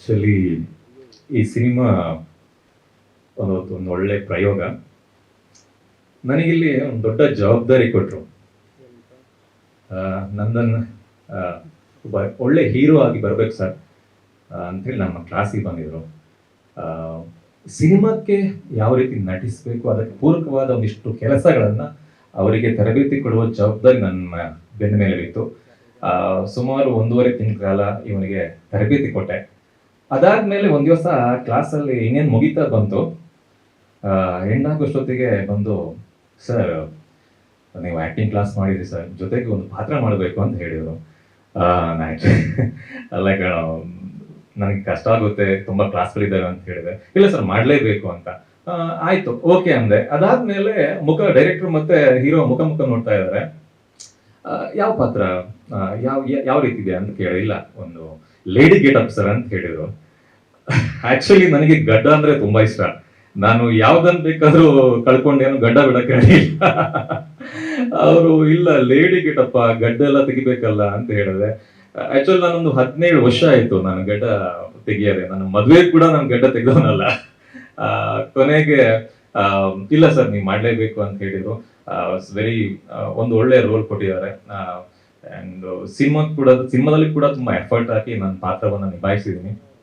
Actually ಈ cinema ಒಂದು ಒಂದು ಒಳ್ಳೆ ಪ್ರಯೋಗ. ನನಗಿಲ್ಲಿ ಒಂದು ದೊಡ್ಡ ಜವಾಬ್ದಾರಿ ಕೊಟ್ಟರು ನಂದನ್ನು ಒಬ್ಬ ಒಳ್ಳೆ ಹೀರೋ ಆಗಿ ಬರಬೇಕು ಸರ್ ಅಂಥೇಳಿ ನಮ್ಮ ಕ್ಲಾಸಿಗೆ ಬಂದಿದ್ರು. ಸಿನಿಮಾಕ್ಕೆ ಯಾವ ರೀತಿ ನಟಿಸಬೇಕು ಅದಕ್ಕೆ ಪೂರಕವಾದ ಒಂದಿಷ್ಟು ಕೆಲಸಗಳನ್ನು ಅವರಿಗೆ ತರಬೇತಿ ಕೊಡುವ ಜವಾಬ್ದಾರಿ ನನ್ನ ಬೆನ್ನ ಮೇಲೆ ಇತ್ತು. ಆ, ಸುಮಾರು ಒಂದೂವರೆ ತಿಂಗಳ ಕಾಲ ಇವನಿಗೆ ತರಬೇತಿ ಕೊಟ್ಟೆ. ಅದಾದ್ಮೇಲೆ ಒಂದ್ ದಿವಸ ಕ್ಲಾಸಲ್ಲಿ ಇನ್ನೇನ್ ಮುಗಿತಾ ಬಂತು ಹೆಣ್ಣಾಗೋಷ್ಟೊತ್ತಿಗೆ ಬಂದು ಸರ್ ನೀವು ಆಕ್ಟಿಂಗ್ ಕ್ಲಾಸ್ ಮಾಡಿದ್ರಿ ಸರ್ ಜೊತೆಗೆ ಒಂದು ಪಾತ್ರ ಮಾಡಬೇಕು ಅಂತ ಹೇಳಿದರು. ಲೈಕ್ ನನಗೆ ಕಷ್ಟ ಆಗುತ್ತೆ, ತುಂಬಾ ಕ್ಲಾಸ್ಗಳಿದ್ದಾವೆ ಅಂತ ಹೇಳಿದೆ. ಇಲ್ಲ ಸರ್ ಮಾಡಲೇಬೇಕು ಅಂತ. ಆಯ್ತು ಓಕೆ ಅಂದೆ. ಅದಾದ್ಮೇಲೆ ಮುಖ ಡೈರೆಕ್ಟರ್ ಮತ್ತೆ ಹೀರೋ ಮುಖ ಮುಖ ನೋಡ್ತಾ ಇದ್ದಾರೆ. ಯಾವ ಪಾತ್ರ? ಯಾವ ಯಾವ ರೀತಿ ಇದೆ? ಅಂತ ಕೇಳಿಲ್ಲ. ಒಂದು ಲೇಡಿ ಗೆಟಪ್ ಸರ್ ಅಂತ ಹೇಳಿದ್ರು. ಆಕ್ಚುಲಿ ನನಗೆ ಗಡ್ಡ ಅಂದ್ರೆ ತುಂಬಾ ಇಷ್ಟ. ನಾನು ಯಾವ್ದನ್ ಬೇಕಾದ್ರೂ ಕಳ್ಕೊಂಡೇನು ಗಡ್ಡ ಬಿಡಕ್ಕೆ ಅವರು, ಇಲ್ಲ ಲೇಡಿ ಗಿಟಪ್ಪ, ಗಡ್ಡ ಎಲ್ಲ ತೆಗಿಬೇಕಲ್ಲ ಅಂತ ಹೇಳಿದೆ ಆಕ್ಚುಲಿ ನಾನೊಂದು ಹದಿನೇಳು ವರ್ಷ ಆಯ್ತು ನಾನು ಗಡ್ಡ ತೆಗಿಯದೆ. ನನ್ನ ಮದ್ವೆ ಕೂಡ ನಾನು ಗಡ್ಡ ತೆಗೆದವನಲ್ಲ. ಕೊನೆಗೆ ಇಲ್ಲ ಸರ್, ನೀವು ಮಾಡ್ಲೇಬೇಕು ಅಂತ ಹೇಳಿದ್ರು. ವೆರಿ ಒಂದು ಒಳ್ಳೆ ರೋಲ್ ಕೊಟ್ಟಿದ್ದಾರೆ. ಅಂಡ್ ಸಿನಿಮಾ ಕೂಡ ಸಿನಿಮಾದಲ್ಲಿ ಕೂಡ ತುಂಬಾ ಎಫರ್ಟ್ ಹಾಕಿ ನನ್ನ ಪಾತ್ರವನ್ನ ನಿಭಾಯಿಸಿದ್ದೀನಿ.